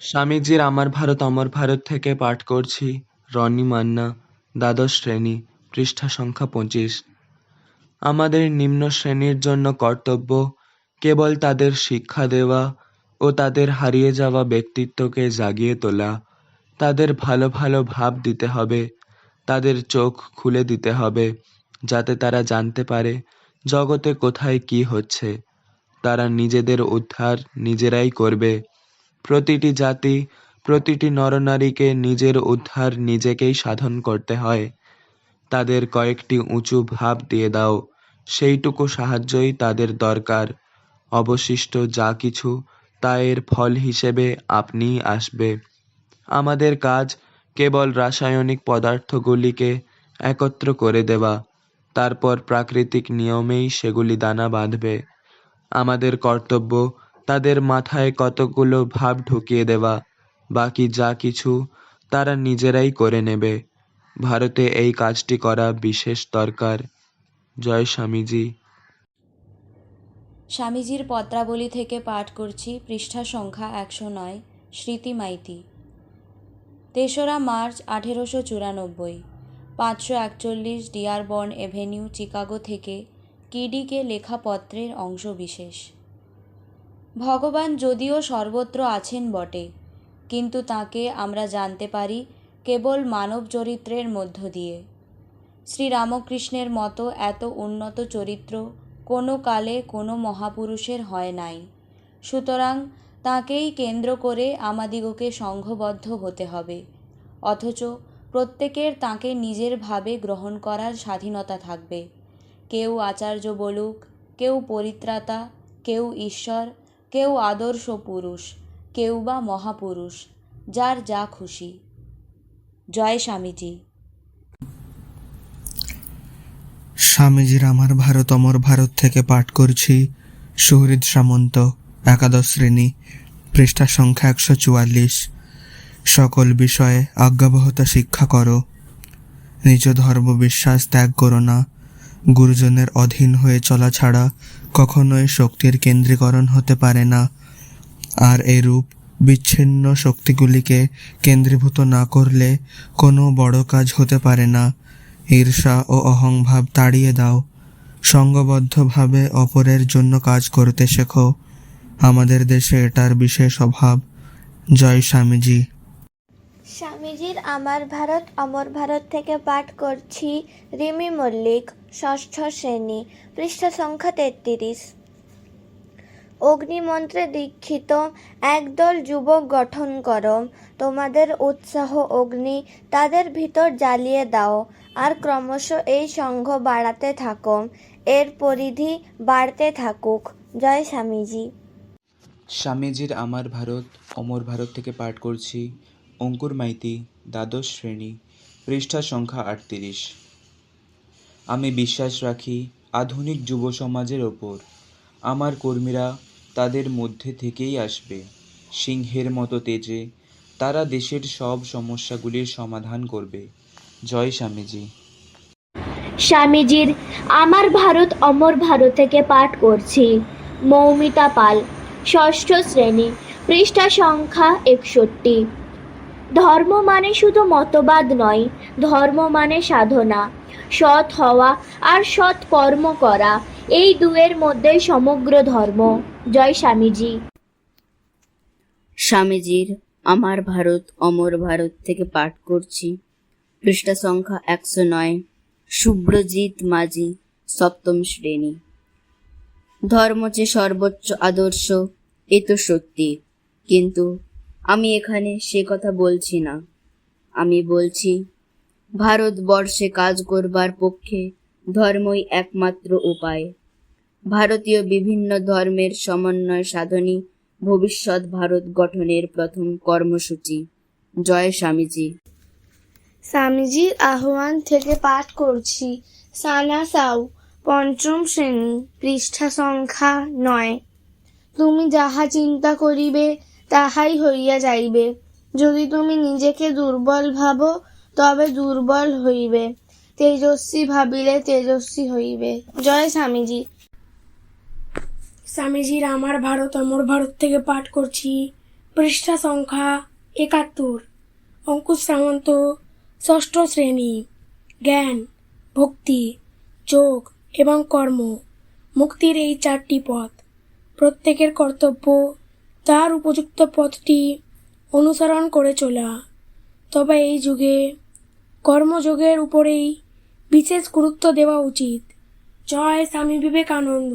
স্বামীজির আমার ভারত, অমর ভারত থেকে পাঠ করছি। রনি মান্না, দ্বাদশ শ্রেণি, পৃষ্ঠা সংখ্যা পঁচিশ। আমাদের নিম্ন শ্রেণির জন্য কর্তব্য কেবল তাদের শিক্ষা দেওয়া ও তাদের হারিয়ে যাওয়া ব্যক্তিত্বকে জাগিয়ে তোলা। তাদের ভালো ভালো ভাব দিতে হবে, তাদের চোখ খুলে দিতে হবে, যাতে তারা জানতে পারে জগতে কোথায় কি হচ্ছে। তারা নিজেদের উদ্ধার নিজেরাই করবে। প্রতিটি জাতি, প্রতিটি নরনারীকে নিজের উদ্ধার নিজেকেই সাধন করতে হয়। তাদের কয়েকটি উঁচু ভাব দিয়ে দাও, সেইটুকু সাহায্যই তাদের দরকার। অবশিষ্ট যা কিছু, তা এর ফল হিসেবে আপনিই আসবে। আমাদের কাজ কেবল রাসায়নিক পদার্থগুলিকে একত্র করে দেওয়া, তারপর প্রাকৃতিক নিয়মেই সেগুলি দানা বাঁধবে। আমাদের কর্তব্য তাদের মাথায় কতগুলো ভাব ঢুকিয়ে দেওয়া, বাকি যা কিছু তারা নিজেরাই করে নেবে। ভারতে এই কাজটি করা বিশেষ দরকার। জয় স্বামীজি। স্বামীজির পত্রাবলী থেকে পাঠ করছি পৃষ্ঠা সংখ্যা একশো নয়, স্মৃতি মাইতি। তেসরা মার্চ আঠেরোশো চুরানব্বই, পাঁচশো একচল্লিশ ডিয়ারবর্ন এভিনিউ, চিকাগো থেকে কিডিকে লেখা পত্রের অংশ বিশেষ ভগবান যদিও সর্বত্র আছেন বটে, কিন্তু তাকে আমরা জানতে পারি কেবল মানব চরিত্রের মধ্য দিয়ে। শ্রীরামকৃষ্ণের মতো এত উন্নত চরিত্র কোনো কালে কোনো মহাপুরুষের হয় নাই। সুতরাং তাকেই কেন্দ্র করে আমাদিগকে সংঘবদ্ধ হতে হবে, অথচ প্রত্যেকের তাকে নিজের ভাবে গ্রহণ করার স্বাধীনতা থাকবে। কেউ আচার্য বলুক, কেউ পরিত্রাতা, কেউ ঈশ্বর কেউ আদর্শ পুরুষ, কেউ বা মহাপুরুষ, যার যা খুশি। জয় স্বামীজি। স্বামীজির আমার ভারত, অমর ভারত থেকে পাঠ করছি। সুহৃদ সামন্ত, একাদশ শ্রেণি, পৃষ্ঠা সংখ্যা একশো চুয়াল্লিশ। সকল বিষয়ে আজ্ঞাবহতা শিক্ষা করো। নিজ ধর্ম বিশ্বাস ত্যাগ করো না। গুরুজনের অধীন হয়ে চলা ছাড়া কখনোই শক্তির কেন্দ্রীকরণ হতে পারে না। আর এরূপ বিচ্ছিন্ন শক্তিগুলিকে কেন্দ্রীভূত না করলে কোনো বড় কাজ হতে পারে না। ঈর্ষা ও অহংভাব তাড়িয়ে দাও। সঙ্গবদ্ধভাবে অপরের জন্য কাজ করতে শেখো। আমাদের দেশে এটার বিশেষ অভাব। জয় স্বামীজি। স্বামীজির আমার ভারত, অমর ভারত থেকে পাঠ করছি রিমি মল্লিক। ষষ্ঠ শ্রেণি, পৃষ্ঠা সংখ্যা তেত্রিশ। অগ্নিমন্ত্রে দীক্ষিত একদল যুবক গঠন করো। তোমাদের উৎসাহ অগ্নি তাদের ভিতর জ্বালিয়ে দাও আর ক্রমশ এই সংঘ বাড়াতে থাকো। এর পরিধি বাড়তে থাকুক। জয় স্বামীজি। স্বামীজির আমার ভারত, অমর ভারত থেকে পাঠ করছি। অঙ্কুর মাইতি, দ্বাদশ শ্রেণি, পৃষ্ঠা সংখ্যা আটত্রিশ। আমি বিশ্বাস রাখি, আধুনিক যুব সমাজের ওপর। আমার কর্মীরা তাদের মধ্যে থেকেই আসবে। সিংহের মতো তেজে তারা দেশের সব সমস্যাগুলির সমাধান করবে। জয় স্বামীজি। স্বামীজির, আমার ভারত অমর ভারত থেকে পাঠ করছি। মৌমিতা পাল, ষষ্ঠ শ্রেণি, পৃষ্ঠা সংখ্যা একষট্টি। ধর্ম মানে শুধু মতবাদ নয়, ধর্ম মানে সাধনা। সৎ হওয়া আর সৎ কর্ম করা, এই দুয়ের মধ্যে সমগ্র ধর্ম। জয় স্বামীজি। স্বামীজির, আমার ভারত, অমর ভারত থেকে পাঠ করছি। পৃষ্ঠা সংখ্যা একশো নয়। শুভ্রজিৎ মাঝি, সপ্তম শ্রেণি। ধর্ম যে সর্বোচ্চ আদর্শ, এ তো সত্যি। কিন্তু আমি এখানে সে কথা বলছি না। আমি বলছি ভারতবর্ষে কাজ করবার পক্ষে ধর্মই একমাত্র উপায়। ভারতীয় বিভিন্ন ধর্মের সমন্বয় সাধনই ভবিষ্যৎ ভারত গঠনের প্রথম কর্মসূচি। জয় স্বামীজি। স্বামীজির আহ্বান থেকে পাঠ করছি। সানা সাউ, পঞ্চম শ্রেণি, পৃষ্ঠা সংখ্যা নয়। তুমি যাহা চিন্তা করিবে, তাহাই হইয়া যাইবে। যদি তুমি নিজেকে দুর্বল ভাবো তবে দুর্বল হইবে। তেজস্বী ভাবিলে তেজস্বী হইবে। জয় স্বামীজি। স্বামীজির আমার ভারত, অমর ভারত থেকে পাঠ করছি। পৃষ্ঠা সংখ্যা একাত্তর। অঙ্কুশ সামন্ত, ষষ্ঠ শ্রেণি। জ্ঞান, ভক্তি, যোগ এবং কর্ম মুক্তির এই চারটি পথ। প্রত্যেকের কর্তব্য তার উপযুক্ত পথটি অনুসরণ করে চলা। তবে এই যুগে কর্মযোগের উপরেই বিশেষ গুরুত্ব দেওয়া উচিত। জয় স্বামী বিবেকানন্দ।